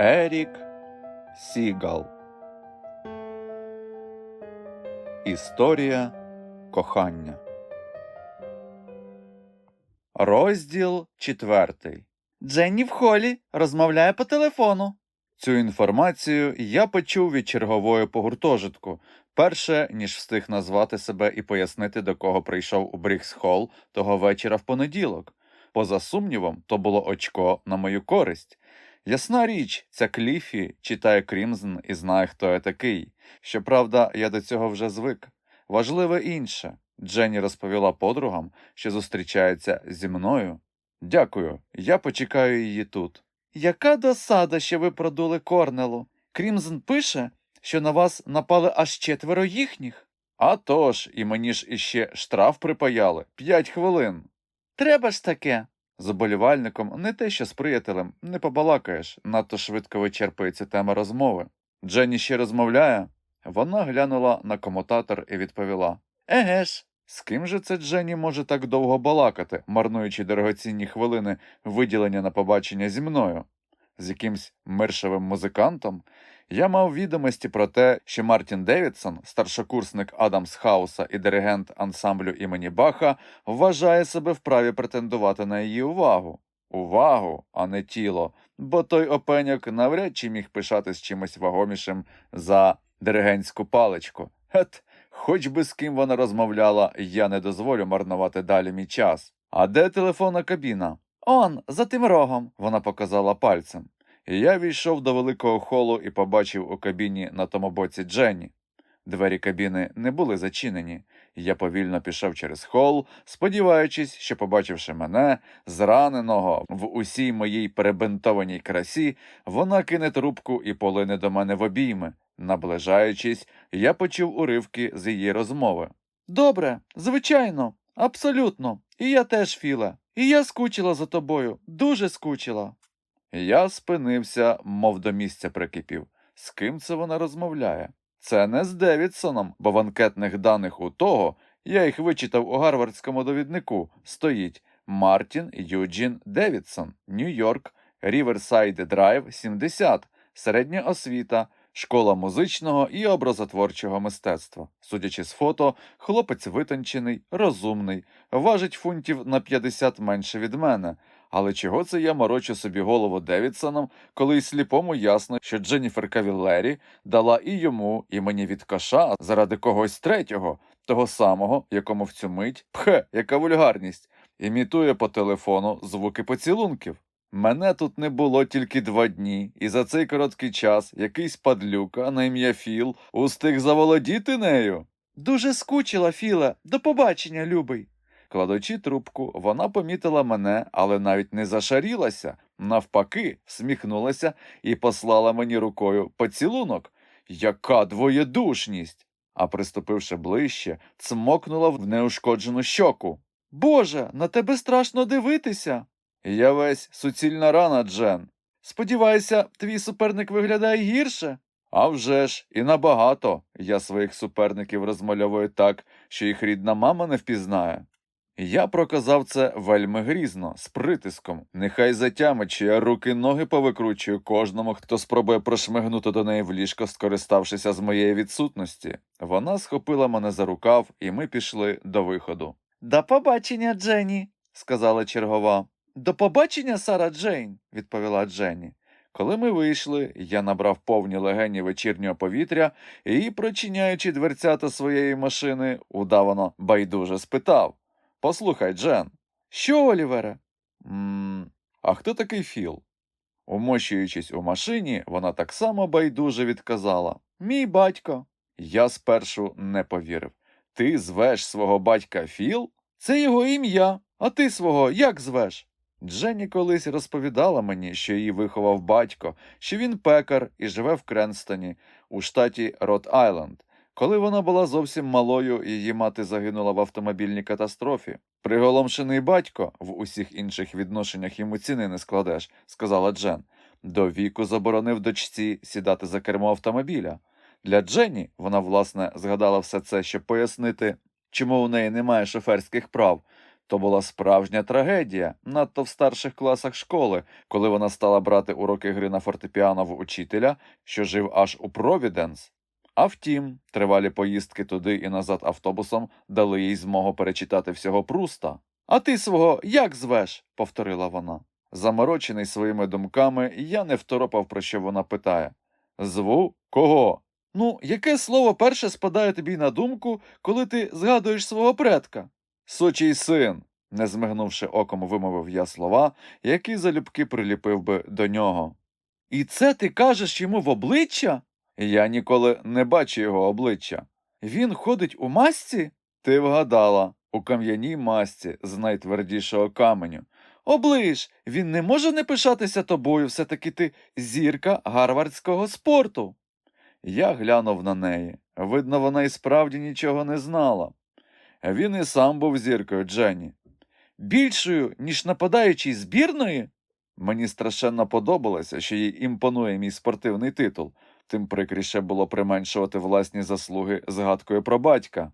Ерік Сігал. Історія кохання. Розділ четвертий. Дженні в холі розмовляє по телефону. Цю інформацію я почув від чергової по гуртожитку, перше ніж встиг назвати себе і пояснити, до кого прийшов у Брікс Холл того вечора в понеділок. Поза сумнівом, то було очко на мою користь. Ясна річ, ця Кліфі читає Крімзен і знає, хто я такий. Щоправда, я до цього вже звик. Важливе інше. Дженні розповіла подругам, що зустрічається зі мною. Дякую, я почекаю її тут. Яка досада, що ви продули Корнелу? Крімзен пише, що на вас напали аж четверо їхніх. А тож, і мені ж іще штраф припаяли п'ять хвилин. Треба ж таке. З оболівальником не те, що з приятелем, не побалакаєш, надто швидко вичерпується тема розмови. Дженні ще розмовляє. Вона глянула на комутатор і відповіла Еге ж. З ким же це Дженні може так довго балакати, марнуючи дорогоцінні хвилини виділення на побачення зі мною? З якимсь мершевим музикантом? Я мав відомості про те, що Мартін Девідсон, старшокурсник Адамс Хауса і диригент ансамблю імені Баха, вважає себе вправі претендувати на її увагу. Увагу, а не тіло, бо той опеньок навряд чи міг пишатись чимось вагомішим за диригентську паличку. Гет, хоч би з ким вона розмовляла, я не дозволю марнувати далі мій час. А де телефонна кабіна? Он, за тим рогом, вона показала пальцем. Я війшов до великого холу і побачив у кабіні на тому боці Дженні. Двері кабіни не були зачинені. Я повільно пішов через хол, сподіваючись, що, побачивши мене, зраненого в усій моїй перебинтованій красі, вона кине трубку і полине до мене в обійми. Наближаючись, я почув уривки з її розмови. Добре, звичайно, абсолютно. І я теж, Філе. І я скучила за тобою, дуже скучила. Я спинився, мов до місця прикипів. З ким це вона розмовляє? Це не з Девідсоном, бо в анкетних даних у того, я їх вичитав у гарвардському довіднику, стоїть Мартін Юджін Девідсон, Нью-Йорк, Ріверсайд Драйв 70, середня освіта, школа музичного і образотворчого мистецтва. Судячи з фото, хлопець витончений, розумний, важить фунтів на 50 менше від мене. Але чого це я морочу собі голову Девідсоном, коли й сліпому ясно, що Дженніфер Кавіллері дала і йому, і мені від коша заради когось третього, того самого, якому в цю мить пхе, яка вульгарність, імітує по телефону звуки поцілунків. Мене тут не було тільки два дні, і за цей короткий час якийсь падлюка на ім'я Філ устиг заволодіти нею. Дуже скучила, Філе. До побачення, любий. Кладучи трубку, вона помітила мене, але навіть не зашарілася, навпаки, всміхнулася і послала мені рукою поцілунок. Яка двоєдушність! А приступивши ближче, цмокнула в неушкоджену щоку. Боже, на тебе страшно дивитися. Я весь суцільна рана, Джен. Сподіваюся, твій суперник виглядає гірше? А вже ж, і набагато. Я своїх суперників розмальовую так, що їх рідна мама не впізнає. Я проказав це вельми грізно, з притиском. Нехай затямить, я руки ноги повикручую кожному, хто спробує прошмигнути до неї в ліжко, скориставшися з моєї відсутності. Вона схопила мене за рукав, і ми пішли до виходу. До побачення, Дженні, сказала чергова. До побачення, Сара Джейн, відповіла Дженні. Коли ми вийшли, я набрав повні легені вечірнього повітря і, прочиняючи дверцята своєї машини, удавано байдуже спитав Послухай, Джен. Що, Олівере? Мм, а хто такий Філ? Умощуючись у машині, вона так само байдуже відказала Мій батько. Я спершу не повірив. Ти звеш свого батька Філ? Це його ім'я. А ти свого як звеш? Дженні колись розповідала мені, що її виховав батько, що він пекар і живе в Кренстоні, у штаті Рот Айленд. Коли вона була зовсім малою, її мати загинула в автомобільній катастрофі. Приголомшений батько в усіх інших відношеннях йому ціни не складеш, сказала Джен. До віку заборонив дочці сідати за кермо автомобіля. Для Дженні вона, власне, згадала все це, щоб пояснити, чому у неї немає шоферських прав. То була справжня трагедія, надто в старших класах школи, коли вона стала брати уроки гри на фортепіано в учителя, що жив аж у Провіденс. А втім, тривалі поїздки туди і назад автобусом дали їй змогу перечитати всього пруста. А ти свого як звеш? повторила вона. Заморочений своїми думками, я не второпав, про що вона питає. Зву кого? Ну, яке слово перше спадає тобі на думку, коли ти згадуєш свого предка? Сучий син, не змигнувши оком, вимовив я слова, які залюбки приліпив би до нього. І це ти кажеш йому в обличчя? Я ніколи не бачу його обличчя. Він ходить у масці? Ти вгадала, у кам'яній масці з найтвердішого каменю. Оближ, він не може не пишатися тобою, все-таки ти зірка гарвардського спорту. Я глянув на неї. Видно, вона і справді нічого не знала. Він і сам був зіркою Дженні. Більшою, ніж нападаючий збірної? Мені страшенно подобалося, що їй імпонує мій спортивний титул, тим прикріше було применшувати власні заслуги згадкою про батька.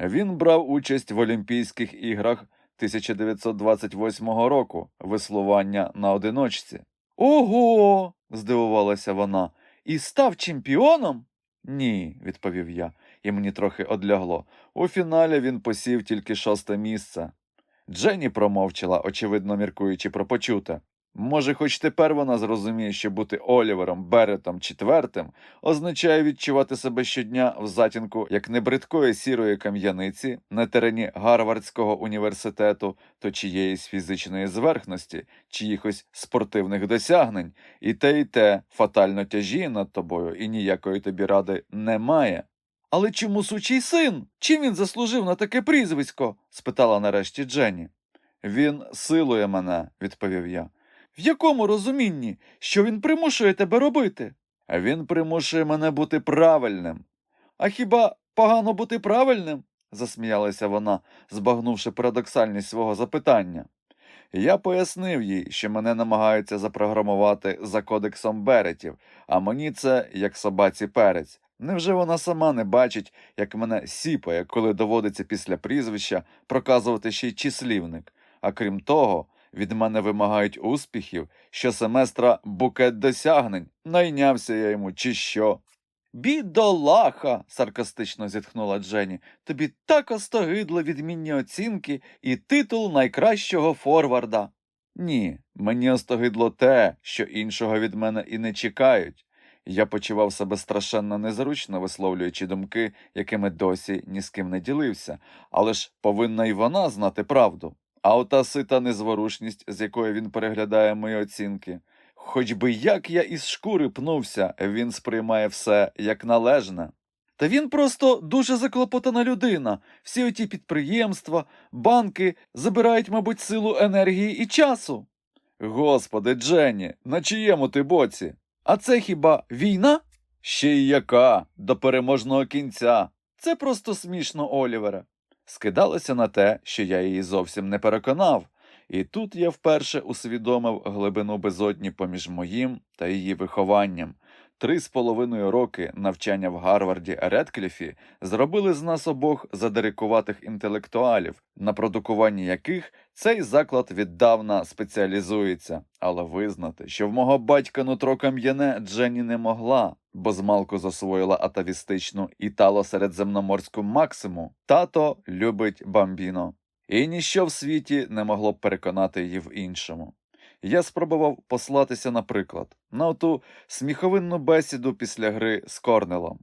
Він брав участь в Олімпійських іграх 1928 року, веслування на одиночці. Ого. здивувалася вона. І став чемпіоном? Ні, відповів я, і мені трохи одлягло. У фіналі він посів тільки шосте місце. Дженні промовчала, очевидно міркуючи про почуте. Може, хоч тепер вона зрозуміє, що бути Олівером, Беретом четвертим означає відчувати себе щодня в затінку як не бридкої сірої кам'яниці на терені Гарвардського університету, то чиєїсь фізичної зверхності, чиїхось спортивних досягнень, і те, і те фатально тяжіє над тобою, і ніякої тобі ради немає. Але чому сучий син? Чим він заслужив на таке прізвисько? спитала нарешті Дженні. Він силує мене, відповів я. В якому розумінні, що він примушує тебе робити? Він примушує мене бути правильним. А хіба погано бути правильним? засміялася вона, збагнувши парадоксальність свого запитання. Я пояснив їй, що мене намагаються запрограмувати за кодексом беретів, а мені це як собаці перець. Невже вона сама не бачить, як мене сіпає, коли доводиться після прізвища проказувати ще й числівник? А крім того, від мене вимагають успіхів, щосеместра букет досягнень. Найнявся я йому, чи що. Бідолаха, саркастично зітхнула Дженні. Тобі так остогидли відмінні оцінки і титул найкращого форварда. Ні, мені остогидло те, що іншого від мене і не чекають. Я почував себе страшенно незручно, висловлюючи думки, якими досі ні з ким не ділився, але ж повинна й вона знати правду. А ота сита незворушність, з якою він переглядає мої оцінки. Хоч би як я із шкури пнувся, він сприймає все як належне. Та він просто дуже заклопотана людина. Всі оті підприємства, банки забирають, мабуть, силу енергії і часу. Господи, Дженні, на чиєму ти боці? А це хіба війна? Ще й яка, до переможного кінця. Це просто смішно, Олівере. Скидалося на те, що я її зовсім не переконав, і тут я вперше усвідомив глибину безодні поміж моїм та її вихованням. Три з половиною роки навчання в Гарварді Редкліфі зробили з нас обох задирикуватих інтелектуалів, на продукуванні яких цей заклад віддавна спеціалізується, але визнати, що в мого батька нутро кам'яне Дженні не могла, бо змалку засвоїла атавістичну італо-середземноморську максиму тато любить бамбіно. І ніщо в світі не могло б переконати її в іншому. Я спробував послатися, наприклад, на оту сміховинну бесіду після гри з Корнелом.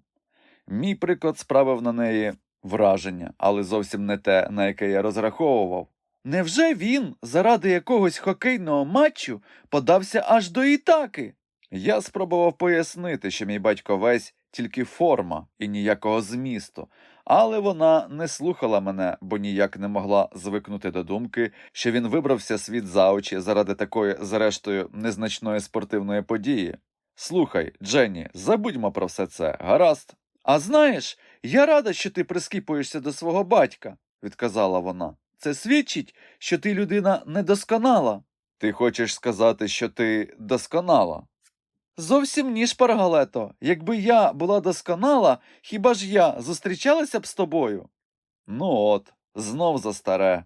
Мій приклад справив на неї враження, але зовсім не те, на яке я розраховував. Невже він заради якогось хокейного матчу подався аж до Ітаки? Я спробував пояснити, що мій батько весь тільки форма і ніякого змісту, але вона не слухала мене, бо ніяк не могла звикнути до думки, що він вибрався світ за очі заради такої, зрештою, незначної спортивної події. Слухай, Дженні, забудьмо про все це, гаразд. А знаєш, я рада, що ти прискіпуєшся до свого батька, відказала вона. Це свідчить, що ти людина недосконала. Ти хочеш сказати, що ти досконала? Зовсім ні, шпаргалето. Якби я була досконала, хіба ж я зустрічалася б з тобою? Ну от, знов за старе.